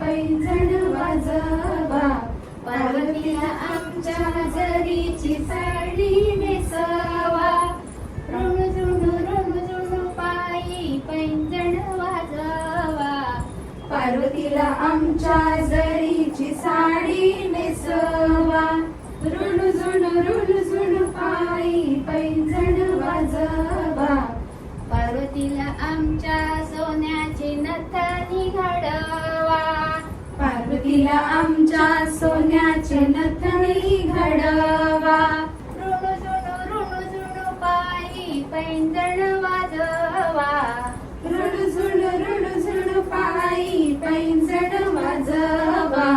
पैंजण वाजवा. पार्वतीला आमच्या जरीची साडी नेसावा. ऋण ऋण ऋण ऋण पायी पैंजण वाजवा. पार्वतीला आमच्या जरीची साडी नेसवा. ऋण झुण ऋण झुण पायी पैंजण वाजवा. पार्वतीला आमच्या पार्वतीला आमच्या सोन्याचे नथनी घडवा. ऋणू झुणू ऋणू झुणू पायी पैंजण वाजवा. रुणू झुणू रुणू झुणू पायी पैंजण वाजवा.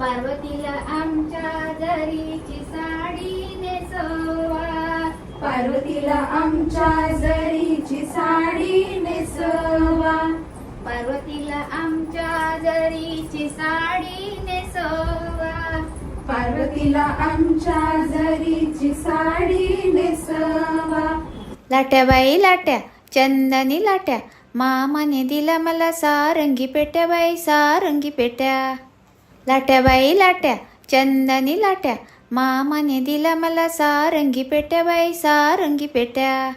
पार्वतीला आमच्या जरीची साडी नेसवा. पार्वतीला आमच्या जरीची साडी नेसवा. पार्वतीला आमच्या जरीची साडी नेसवा. पार्वतीला आमच्या जरीची साडी नेसवा. लाट्याबाई लाट्या चंदनी लाट्या मामाने दिला मला सारंगी पेट्या बाई सारंगी पेट्या. लाट्याबाई लाट्या चंदनी लाट्या मामाने दिला मला सारंगी पेट्या बाई सारंगी पेट्या.